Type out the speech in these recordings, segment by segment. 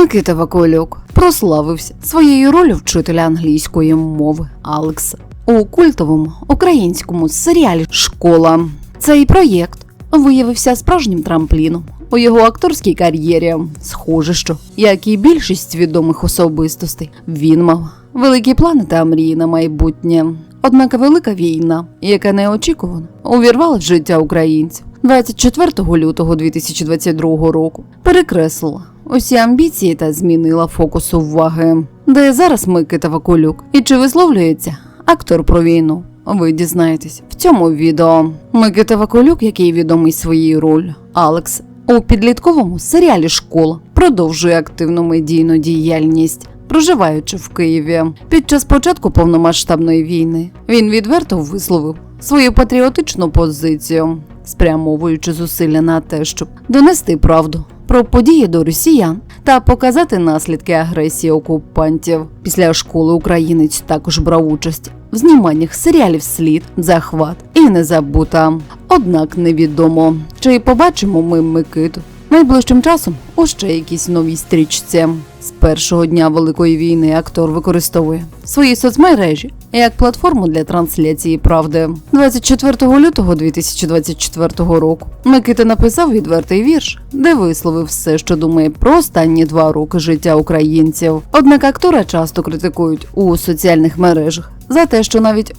Микита Вакулюк прославився своєю ролью вчителя англійської мови Алекса у культовому українському серіалі Школа. Цей проєкт виявився справжнім трампліном у його акторській кар'єрі. Схоже, що як і більшість відомих особистостей, він мав великі плани та мрії на майбутнє. Однак велика війна, яка неочікувано увірвала в життя українців 24 лютого 2022 року, перекреслила усі амбіції та змінила фокус уваги. Де зараз Микита Вакулюк і чи висловлюється актор про війну? Ви дізнаєтесь в цьому відео. Микита Вакулюк, який відомий своєю роль Алекс у підлітковому серіалі Школа продовжує активну медійну діяльність. Проживаючи в Києві під час початку повномасштабної війни, він відверто висловив свою патріотичну позицію, спрямовуючи зусилля на те, щоб донести правду про події до росіян та показати наслідки агресії окупантів. Після школи українець також брав участь в зніманнях серіалів Слід, Захват і Незабута. Однак невідомо, чи побачимо ми Микиту найближчим часом у ще якійсь новій стрічці. З першого дня Великої війни актор використовує свої соцмережі як платформу для трансляції правди. 24 лютого 2024 року Микита написав відвертий вірш, де висловив все, що думає про останні два роки життя українців. Однак актора часто критикують у соціальних мережах за те, що навіть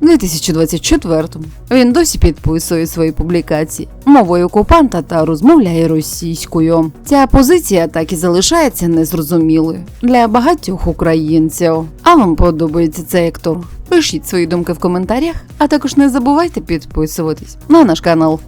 у 2024-му він досі підписує свої публікації мовою окупанта та розмовляє російською. Ця позиція так і залишається незрозумілою для багатьох українців. А вам подобається цей актор? Пишіть свої думки в коментарях, а також не забувайте підписуватись на наш канал.